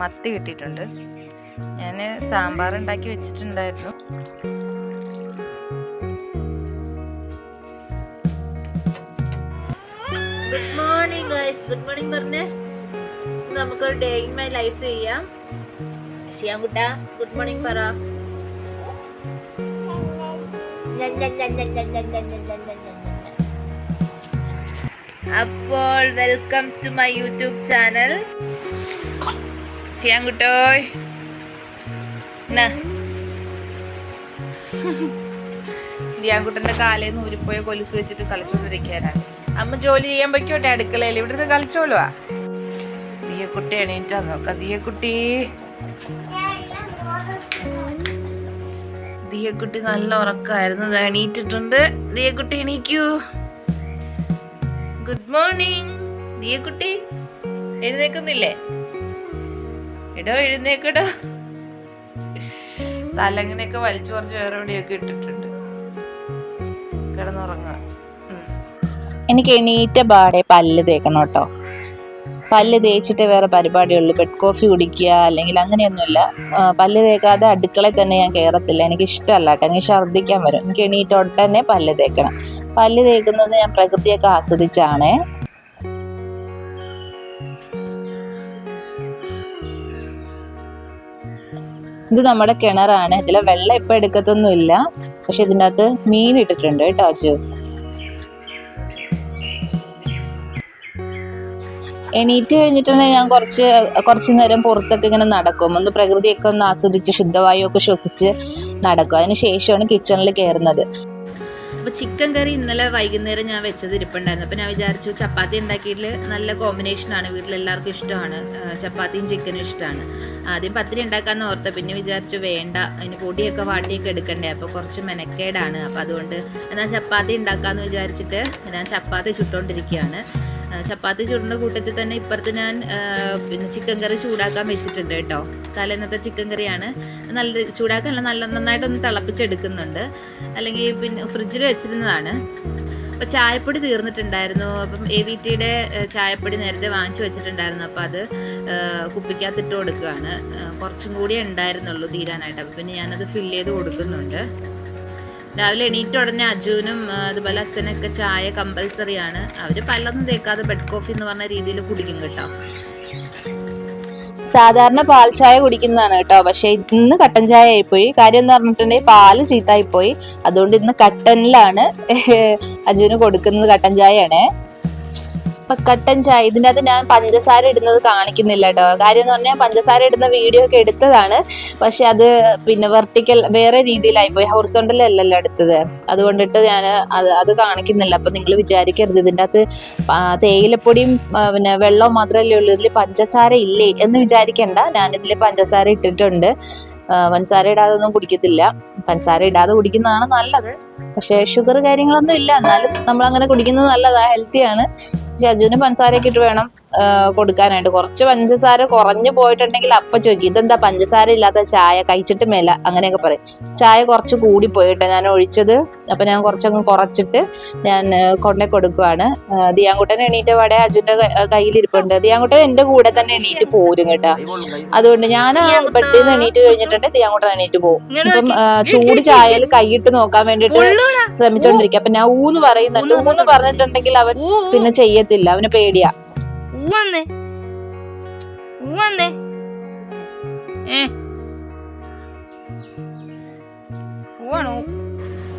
മത്തി കിട്ടിയിട്ടുണ്ട് ഞാൻ സാമ്പാർ ഉണ്ടാക്കി വെച്ചിട്ടുണ്ടായിരുന്നു good morning guys good morning പറഞ്ഞേ നമുക്കൊരു ഡേ ഇൻ മൈ ലൈഫ് ചെയ്യാം ഷിയാൻകുട്ട ഗുഡ് മോർണിംഗ് പറ അപ്പോൾ welcome to my YouTube channel ചെയ്യാൻകുട്ടോയ് ദിയാൻകുട്ടന്റെ കാലേന്ന് ഊരിപ്പോയ കൊലിച്ച് വെച്ചിട്ട് കളിച്ചോണ്ടിരിക്കാനാണ് അമ്മ ജോലി ചെയ്യാൻ പൊയ്ക്കോട്ടെ അടുക്കളയിൽ. ഇവിടുന്ന് കളിച്ചോളുവാ ദിയക്കുട്ടി എണീറ്റാ നോക്കാം. ദിയക്കുട്ടി. ദിയക്കുട്ടി നല്ല ഉറക്കമായിരുന്നു എണീറ്റിട്ടുണ്ട്. ദിയക്കുട്ടി എണീക്കൂ. ഗുഡ് മോർണിംഗ് ദിയക്കുട്ടി എഴുന്നേക്കുന്നില്ലേ എടോ എഴുന്നേക്കടോ. തലങ്ങനെയൊക്കെ വലിച്ചു കുറച്ച് വേറെ എവിടെയൊക്കെ ഇട്ടിട്ടുണ്ട്. കിടന്നുറങ്ങാ. എനിക്ക് എണീറ്റ പാടെ പല്ല് തേക്കണം കേട്ടോ. പല്ല് തേച്ചിട്ട് വേറെ പരിപാടിയുള്ളൂ. ബെഡ് കോഫി കുടിക്കുക അല്ലെങ്കിൽ അങ്ങനെയൊന്നുമില്ല. പല്ല് തേക്കാതെ അടുക്കളയിൽ തന്നെ ഞാൻ കയറത്തില്ല. എനിക്ക് ഇഷ്ടമല്ല കേട്ടോ. എനിക്ക് ഛർദ്ദിക്കാൻ വരും. എനിക്ക് എണീറ്റ തന്നെ പല്ല് തേക്കണം. പല്ല് തേക്കുന്നത് ഞാൻ പ്രകൃതിയൊക്കെ ആസ്വദിച്ചാണേ. ഇത് നമ്മുടെ കിണറാണ്. ഇതിലെ വെള്ളം ഇപ്പം എടുക്കത്തൊന്നുമില്ല. പക്ഷെ ഇതിന്റെ അകത്ത് മീൻ ഇട്ടിട്ടുണ്ട് കേട്ടോ അജു. എണീറ്റ് കഴിഞ്ഞിട്ടുണ്ടെങ്കിൽ ഞാൻ കുറച്ച് കുറച്ച് നേരം പുറത്തൊക്കെ ഇങ്ങനെ നടക്കും. ഒന്ന് പ്രകൃതിയൊക്കെ ഒന്ന് ആസ്വദിച്ച് ശുദ്ധവായു ഒക്കെ ശ്വസിച്ച് നടക്കും. അതിന് ശേഷമാണ് കിച്ചണിൽ കയറുന്നത് അപ്പോൾ ചിക്കൻ കറി ഇന്നലെ വൈകുന്നേരം ഞാൻ വെച്ചത് ഇരിപ്പുണ്ടായിരുന്നു. അപ്പോൾ ഞാൻ വിചാരിച്ചു ചപ്പാത്തി ഉണ്ടാക്കിയിട്ട് നല്ല കോമ്പിനേഷനാണ് വീട്ടിൽ എല്ലാവർക്കും ഇഷ്ടമാണ്. ചപ്പാത്തിയും ചിക്കനും ഇഷ്ടമാണ്. ആദ്യം പത്തിരി ഉണ്ടാക്കാമെന്ന് ഓർത്ത പിന്നെ വിചാരിച്ചു വേണ്ട അതിന് പൊടിയൊക്കെ വാട്ടിയൊക്കെ എടുക്കണ്ടേ. അപ്പോൾ കുറച്ച് മെനക്കേടാണ്. അപ്പോൾ അതുകൊണ്ട് എന്നാൽ ചപ്പാത്തി ഉണ്ടാക്കാമെന്ന് വിചാരിച്ചിട്ട് ഞാൻ ചപ്പാത്തി ചുട്ടുകൊണ്ടിരിക്കുകയാണ് ചപ്പാത്തി ചൂടിന്റെ കൂട്ടത്തിൽ തന്നെ ഇപ്പുറത്ത് ഞാൻ പിന്നെ ചിക്കൻ കറി ചൂടാക്കാൻ വെച്ചിട്ടുണ്ട് കേട്ടോ. തലേന്നത്തെ ചിക്കൻ കറിയാണ് നല്ല ചൂടാക്കാനല്ല നല്ല നന്നായിട്ടൊന്ന് തിളപ്പിച്ചെടുക്കുന്നുണ്ട്. അല്ലെങ്കിൽ പിന്നെ ഫ്രിഡ്ജിൽ വെച്ചിരുന്നതാണ്. അപ്പോൾ ചായപ്പൊടി തീർന്നിട്ടുണ്ടായിരുന്നു. അപ്പം എ വി ടിയുടെ ചായപ്പൊടി നേരത്തെ വാങ്ങിച്ചു വെച്ചിട്ടുണ്ടായിരുന്നു. അപ്പോൾ അത് കുപ്പിക്കകത്തിട്ട് കൊടുക്കുകയാണ്. കുറച്ചും കൂടി ഉണ്ടായിരുന്നുള്ളൂ തീരാനായിട്ട്. അപ്പം പിന്നെ ഞാനത് ഫില്ല് ചെയ്ത് കൊടുക്കുന്നുണ്ട്. രാവിലെ എണീറ്റ ഉടനെ അജുവിനും അതുപോലെ അച്ഛനൊക്കെ ചായ കമ്പൽസറി ആണ്. അവർ പലതും തേക്കാതെ ബെഡ് കോഫി എന്ന് പറഞ്ഞ രീതിയിൽ കുടിക്കും കേട്ടോ. സാധാരണ പാൽ ചായ കുടിക്കുന്നതാണ് കേട്ടോ. പക്ഷെ ഇന്ന് കട്ടൻ ചായ ആയിപ്പോയി. കാര്യം എന്ന് പറഞ്ഞിട്ടുണ്ടെങ്കിൽ പാൽ ചീത്തായിപ്പോയി. അതുകൊണ്ട് ഇന്ന് കട്ടനിലാണ് അജുവിന് കൊടുക്കുന്നത് കട്ടൻ ചായയാണ്. അപ്പൊ കട്ടൻ ചായ. ഇതിന്റെ അകത്ത് ഞാൻ പഞ്ചസാര ഇടുന്നത് കാണിക്കുന്നില്ല കേട്ടോ. കാര്യം എന്ന് പറഞ്ഞാൽ പഞ്ചസാര ഇടുന്ന വീഡിയോ ഒക്കെ എടുത്തതാണ്. പക്ഷെ അത് പിന്നെ വെർട്ടിക്കൽ വേറെ രീതിയിലായിപ്പോയി ഹൊറിസോണ്ടൽ അല്ലല്ലോ എടുത്തത്. അതുകൊണ്ടിട്ട് ഞാൻ അത് അത് കാണിക്കുന്നില്ല. അപ്പൊ നിങ്ങൾ വിചാരിക്കരുത്. ഇതിന്റെ അകത്ത് തേയിലപ്പൊടിയും പിന്നെ വെള്ളവും മാത്രമല്ലേ ഉള്ളൂ. ഇതിൽ പഞ്ചസാര ഇല്ലേ എന്ന് വിചാരിക്കണ്ട. ഞാനിതിൽ പഞ്ചസാര ഇട്ടിട്ടുണ്ട്. പഞ്ചസാര ഇടാതെ ഒന്നും കുടിക്കത്തില്ല. പഞ്ചസാര ഇടാതെ കുടിക്കുന്നതാണ് നല്ലത്. പക്ഷേ ഷുഗർ കാര്യങ്ങളൊന്നും ഇല്ല. എന്നാലും നമ്മൾ അങ്ങനെ കുടിക്കുന്നത് നല്ലതാ. ഹെൽത്തിയാണ് ജജുവിന് പഞ്ചസാരയൊക്കെ ഇട്ട് വേണം. കൊടുക്കാനായിട്ട്. കുറച്ച് പഞ്ചസാര കുറഞ്ഞു പോയിട്ടുണ്ടെങ്കിൽ അപ്പ ചോദിക്കും ഇതെന്താ പഞ്ചസാര ഇല്ലാത്ത ചായ? കഴിച്ചിട്ട് മേല. അങ്ങനെയൊക്കെ പറയും. ചായ കുറച്ച് കൂടി പോയിട്ട് ഞാൻ ഒഴിച്ചത്. അപ്പൊ ഞാൻ കുറച്ചങ്ങ് കുറച്ചിട്ട് ഞാൻ കൊണ്ടേ കൊടുക്കുവാണ്. ദിയാങ്കുട്ടൻ എണീറ്റ വടെ അജുന്റെ കയ്യിലിരിപ്പുണ്ട്. ദിയാങ്കുട്ടൻ എന്റെ കൂടെ തന്നെ എണീറ്റ് പോരും കേട്ടാ. അതുകൊണ്ട് ഞാൻ ബെഡിൽ നിന്ന് എണീറ്റ് കഴിഞ്ഞിട്ടുണ്ടെങ്കിൽ ദിയാങ്കുട്ടൻ എണീറ്റ് പോകും അപ്പം ചൂട് ചായയിൽ കൈയിട്ട് നോക്കാൻ വേണ്ടിട്ട് ശ്രമിച്ചോണ്ടിരിക്കും. അപ്പൊ ഞാൻ ഊന്ന് പറയുന്നുണ്ട്. ഊന്ന് പറഞ്ഞിട്ടുണ്ടെങ്കിൽ അവൻ പിന്നെ ചെയ്യത്തില്ല. അവന് പേടിയാ. ഊവന്നേ വന്നേ. ഏ. ഊവാണോ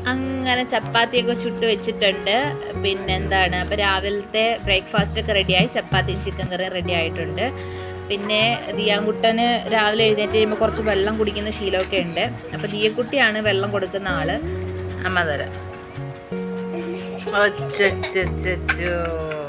അങ്ങനെ ചപ്പാത്തിയൊക്കെ ചുട്ട് വെച്ചിട്ടുണ്ട്. പിന്നെന്താണ്? അപ്പോൾ രാവിലത്തെ ബ്രേക്ക്ഫാസ്റ്റ് ഒക്കെ റെഡിയായി ചപ്പാത്തിയും ചിക്കൻ കറിയും റെഡി ആയിട്ടുണ്ട്. പിന്നെ ദിയാൻകുട്ടന് രാവിലെ എഴുന്നേറ്റ് കഴിയുമ്പോൾ കുറച്ച് വെള്ളം കുടിക്കുന്ന ശീലമൊക്കെ ഉണ്ട്. അപ്പോൾ ദിയക്കുട്ടിയാണ് വെള്ളം കൊടുക്കുന്ന ആൾ. അമ്മ തരാം. ഒച്ചോ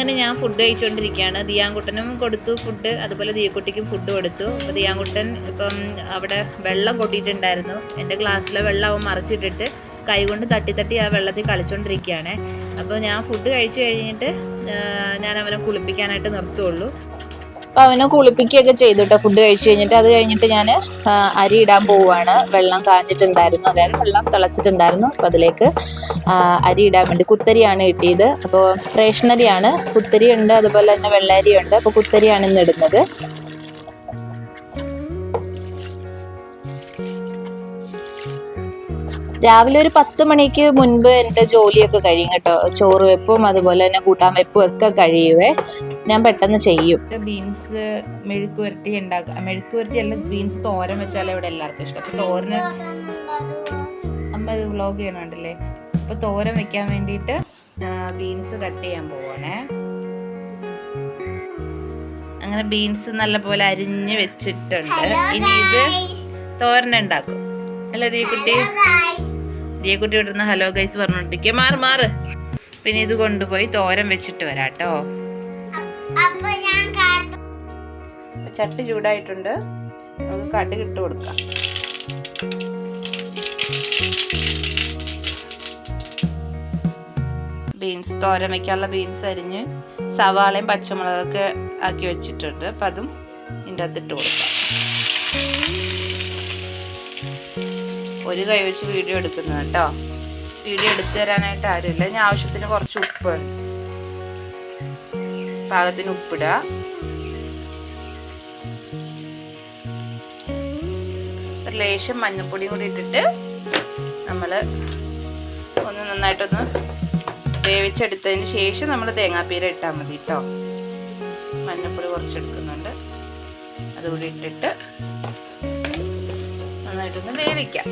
അങ്ങനെ ഞാൻ ഫുഡ് കഴിച്ചുകൊണ്ടിരിക്കുകയാണ് ദിയാങ്കുട്ടനും കൊടുത്തു ഫുഡ് അതുപോലെ ദിയക്കുട്ടിക്കും ഫുഡ് കൊടുത്തു. അപ്പോൾ ദിയാങ്കുട്ടൻ ഇപ്പം അവിടെ വെള്ളം കൊട്ടിയിട്ടുണ്ടായിരുന്നു. എന്റെ ഗ്ലാസ്സിലെ വെള്ളം അവൻ മറിച്ചിട്ടിട്ട് കൈകൊണ്ട് തട്ടി തട്ടി ആ വെള്ളത്തിൽ കളിച്ചുകൊണ്ടിരിക്കുകയാണ് അപ്പോൾ ഞാൻ ഫുഡ് കഴിച്ചു കഴിഞ്ഞിട്ട് ഞാൻ അവനെ കുളിപ്പിക്കാനായിട്ട് നിർത്തുള്ളൂ. അപ്പൊ അവനെ കുളിപ്പിക്കുകയൊക്കെ ചെയ്തു കേട്ടോ ഫുഡ് കഴിച്ചു കഴിഞ്ഞിട്ട് അത് കഴിഞ്ഞിട്ട് ഞാൻ അരി ഇടാൻ പോവുകയാണ് വെള്ളം കാഞ്ഞിട്ടുണ്ടായിരുന്നു. അതായത് വെള്ളം തിളച്ചിട്ടുണ്ടായിരുന്നു. അപ്പൊ അതിലേക്ക് അരി ഇടാൻ വേണ്ടി കുത്തരിയാണ് കിട്ടിയത്. അപ്പോൾ റേഷനരിയാണ്. കുത്തരി ഉണ്ട് അതുപോലെ തന്നെ വെള്ളരി ഉണ്ട് അപ്പോൾ കുത്തരിയാണ് ഇന്ന് ഇടുന്നത്. രാവിലെ ഒരു പത്ത് മണിക്ക് മുൻപ് എന്റെ ജോലിയൊക്കെ കഴിയും കേട്ടോ. ചോറ് വെപ്പും അതുപോലെ തന്നെ കൂട്ടാൻ വെപ്പും ഒക്കെ കഴിയുവേ. ഞാൻ പെട്ടെന്ന് ചെയ്യും. ബീൻസ് മെഴുക്ക് വരട്ടി ഉണ്ടാക്കുക മെഴുക്ക് വരട്ടി അല്ല ബീൻസ് തോരൻ വെച്ചാലേ ഇവിടെ എല്ലാവർക്കും ഇഷ്ടം. അപ്പോൾ തോരന് അമ്മ ഇത് വ്ളോഗ് ചെയ്യണുണ്ടല്ലേ അപ്പോൾ തോരൻ വെക്കാൻ വേണ്ടിയിട്ട് ബീൻസ് കട്ട് ചെയ്യാൻ പോവാണേ. അങ്ങനെ ബീൻസ് നല്ലപോലെ അരിഞ്ഞ് വെച്ചിട്ടുണ്ട്. ഇനി ഇത് തോരൻ ഉണ്ടാക്കും. അല്ല ദീകുട്ടി ദീകുട്ടി ഇവിടുന്ന് ഹലോ ഗൈസ് പറഞ്ഞോണ്ടിരിക്കുക മാറ് മാറ്. പിന്നെ ഇത് കൊണ്ടുപോയി തോരൻ വെച്ചിട്ട് വരാം കേട്ടോ ചട്ടി ചൂടായിട്ടുണ്ട്. നമുക്ക് കടുക് ഇട്ട് കൊടുക്കാം. ബീൻസ് തോരൻ വയ്ക്കാനുള്ള ബീൻസ് അരിഞ്ഞ് സവാളയും പച്ചമുളകൊക്കെ ആക്കി വെച്ചിട്ടുണ്ട്. അപ്പം അതും ഇതിന്റെ അകത്ത് ഇട്ട് കൊടുക്കാം. ഒരു കൈ വെച്ച് വീഡിയോ എടുക്കുന്നത് കേട്ടോ. വീഡിയോ എടുത്തു തരാനായിട്ട് ആരുമില്ല. ഞാൻ ആവശ്യത്തിന് കുറച്ച് ഉപ്പ് പാകത്തിന് ഉപ്പിടുക ഒരു ലേശം മഞ്ഞൾപ്പൊടിയും കൂടി ഇട്ടിട്ട് നമ്മൾ ഒന്ന് നന്നായിട്ടൊന്ന് വേവിച്ചെടുത്തതിന് ശേഷം നമ്മൾ തേങ്ങാപ്പീര ഇട്ടാൽ മതി കേട്ടോ മഞ്ഞൾപ്പൊടി കുറച്ചെടുക്കുന്നുണ്ട്. അതുകൂടി ഇട്ടിട്ട് നന്നായിട്ടൊന്ന് വേവിക്കാം.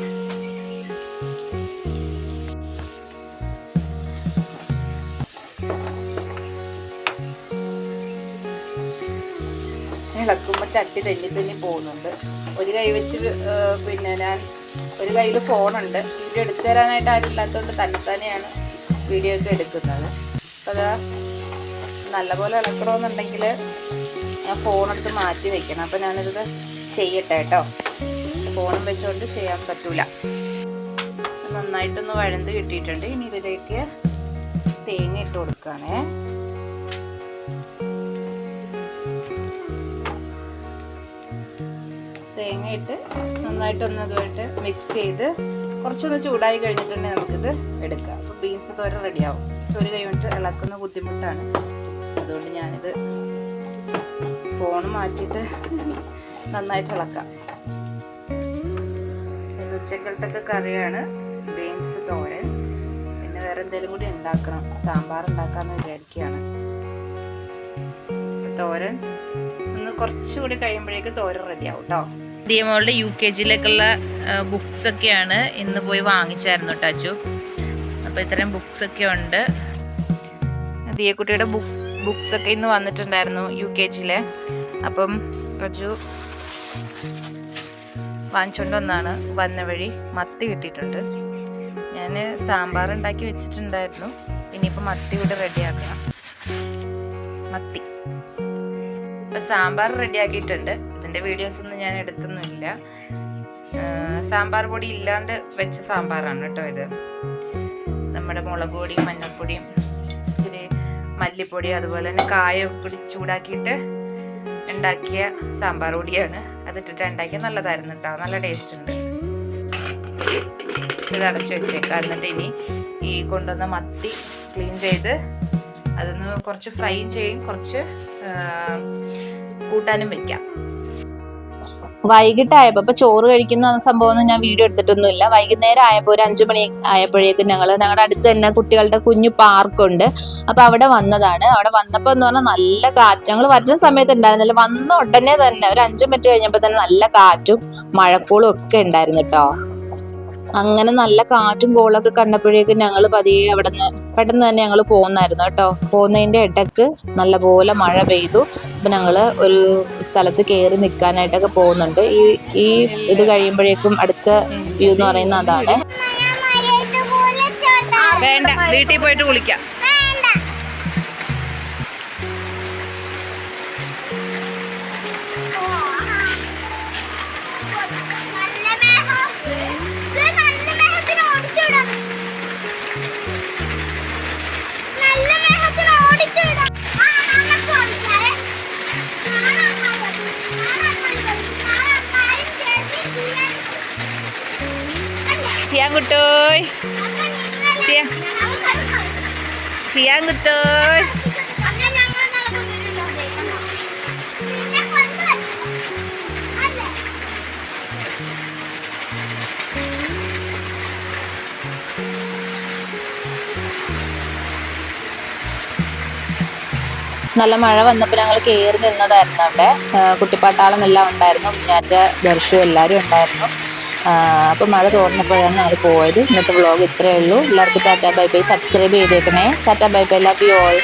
ഇളക്കുമ്പോൾ ചട്ടി തെന്നി തെന്നി പോകുന്നുണ്ട്. ഒരു കൈ വെച്ച് പിന്നെ ഞാൻ ഒരു കയ്യിൽ ഫോണുണ്ട്. വീഡിയോ എടുത്തു തരാനായിട്ട് ആരും ഇല്ലാത്തതുകൊണ്ട് തന്നെ തന്നെയാണ് വീഡിയോ ഒക്കെ എടുക്കുന്നത്. അപ്പോൾ നല്ലപോലെ ഇളക്കണമെന്നുണ്ടെങ്കിൽ ഞാൻ ഫോണെടുത്ത് മാറ്റി വെക്കണം. അപ്പോൾ ഞാനിത് ചെയ്യട്ടെ കേട്ടോ. ഫോണും വെച്ചുകൊണ്ട് ചെയ്യാൻ പറ്റൂല. നന്നായിട്ടൊന്ന് വഴന്ത് കിട്ടിയിട്ടുണ്ട്. ഇനി ഇതിലേക്ക് തേങ്ങ ഇട്ട് കൊടുക്കുകയാണേ. തേങ്ങ ഇട്ട് നന്നായിട്ടൊന്ന് അതുമായിട്ട് മിക്സ് ചെയ്ത് കുറച്ചൊന്ന് ചൂടായി കഴിഞ്ഞിട്ടുണ്ടെങ്കിൽ നമുക്കിത് എടുക്കാം. അപ്പോൾ ബീൻസ് തോര റെഡിയാവും ഒരു കൈ കൊണ്ട് ഇളക്കുന്ന ബുദ്ധിമുട്ടാണ്. അതുകൊണ്ട് ഞാനിത് ഫോൺ മാറ്റിയിട്ട് നന്നായിട്ട് ഇളക്കാം. ഇത് ഉച്ചക്കലത്തൊക്കെ കറിയാണ്. ബീൻസ് തോരൻ. പിന്നെ വേറെ എന്തെങ്കിലും കൂടി ഉണ്ടാക്കണം. സാമ്പാർ ഉണ്ടാക്കാമെന്ന് വിചാരിക്കുകയാണ്. തോരൻ ഒന്ന് കുറച്ചുകൂടി കഴിയുമ്പോഴേക്ക് തോരൻ റെഡിയാവും കേട്ടോ ദിയമോളുടെ യു കെ ജിയിലേക്കുള്ള ബുക്സൊക്കെയാണ് ഇന്ന് പോയി വാങ്ങിച്ചായിരുന്നു ടച്ചു അപ്പോൾ ഇത്രയും ബുക്സൊക്കെ ഉണ്ട്. ദിയക്കുട്ടിയുടെ ബുക്ക് ബുക്സൊക്കെ ഇന്ന് വന്നിട്ടുണ്ടായിരുന്നു യു കെ ജിയിലെ അപ്പം അജു വാങ്ങിച്ചുകൊണ്ട് വന്നാണ്. വന്ന വഴി മത്തി കിട്ടിയിട്ടുണ്ട്. ഞാൻ സാമ്പാർ ഉണ്ടാക്കി വെച്ചിട്ടുണ്ടായിരുന്നു. ഇനിയിപ്പോൾ മത്തി കൂടെ റെഡിയാക്കണം മത്തി. ഇപ്പം സാമ്പാർ റെഡിയാക്കിയിട്ടുണ്ട്. ഇതിന്റെ വീഡിയോസൊന്നും ഞാൻ എടുത്തൊന്നുമില്ല സാമ്പാർ പൊടി ഇല്ലാണ്ട് വെച്ച സാമ്പാറാണ് കേട്ടോ ഇത്. നമ്മുടെ മുളക് പൊടിയും മഞ്ഞൾപ്പൊടിയും ഇച്ചിരി മല്ലിപ്പൊടി അതുപോലെ തന്നെ കായൊക്കെ പിടി ചൂടാക്കിയിട്ട് ഉണ്ടാക്കിയ സാമ്പാർ പൊടിയാണ്. അതിട്ടിട്ട് ഉണ്ടാക്കിയ നല്ലതായിരുന്നു കേട്ടോ. നല്ല ടേസ്റ്റ് ഉണ്ട്. ഇത് അടച്ചു വെച്ചേക്കാം. എന്നിട്ട് ഇനി ഈ കൊണ്ടുവന്ന മത്തി ക്ലീൻ ചെയ്ത് അതൊന്ന് കുറച്ച് ഫ്രൈ ചെയ്യും. കുറച്ച് കൂട്ടാനും വെക്കാം. വൈകിട്ടായപ്പോ ഇപ്പൊ ചോറ് കഴിക്കുന്ന സംഭവം ഒന്നും ഞാൻ വീഡിയോ എടുത്തിട്ടൊന്നുമില്ല. വൈകുന്നേരം ആയപ്പോ ഒരു അഞ്ചു മണി ആയപ്പോഴേക്കും ഞങ്ങൾ ഞങ്ങളുടെ അടുത്ത് തന്നെ കുട്ടികളുടെ കുഞ്ഞു പാർക്കുണ്ട്. അപ്പൊ അവിടെ വന്നതാണ്. അവിടെ വന്നപ്പോ എന്ന് പറഞ്ഞാൽ നല്ല കാറ്റ്. ഞങ്ങൾ വരുന്ന സമയത്ത് ഉണ്ടായിരുന്നില്ല. വന്ന ഉടനെ തന്നെ ഒരു അഞ്ചു മിനിറ്റ് കഴിഞ്ഞപ്പോ തന്നെ നല്ല കാറ്റും മഴക്കോളും ഒക്കെ ഉണ്ടായിരുന്നു കേട്ടോ. അങ്ങനെ നല്ല കാറ്റും കോളൊക്കെ കണ്ടപ്പോഴേക്കും ഞങ്ങൾ പതിയെ അവിടെ നിന്ന് പെട്ടെന്ന് തന്നെ ഞങ്ങൾ പോകുന്നായിരുന്നു കേട്ടോ. പോകുന്നതിന്റെ ഇടയ്ക്ക് നല്ലപോലെ മഴ പെയ്തു. അപ്പൊ ഞങ്ങൾ ഒരു സ്ഥലത്ത് കയറി നിൽക്കാനായിട്ടൊക്കെ പോകുന്നുണ്ട്. ഈ ഈ ഇത് കഴിയുമ്പോഴേക്കും അടുത്ത വ്യൂ എന്ന് പറയുന്ന അതാണ്. വേണ്ട വീട്ടിൽ പോയിട്ട് കുളിക്കാം. സിയാൻ കുട്ടോയ് സിയാ കുട്ടോയ് നല്ല മഴ വന്നപ്പോൾ ഞങ്ങൾ കയറി നിന്നതായിരുന്നു അവിടെ. കുട്ടിപ്പാട്ടാളം എല്ലാം ഉണ്ടായിരുന്നു. കുഞ്ഞാറ്റ ദർശു എല്ലാവരും ഉണ്ടായിരുന്നു. അപ്പം മഴ തോന്നുന്നപ്പോഴാണ് ഞങ്ങൾ പോയത്. ഇന്നത്തെ വ്ളോഗ് ഇത്രയേ ഉള്ളൂ. എല്ലാവർക്കും ടാറ്റാ ബൈ ബൈ സബ്സ്ക്രൈബ് ചെയ്തേക്കണേ. Tata bye bye love you all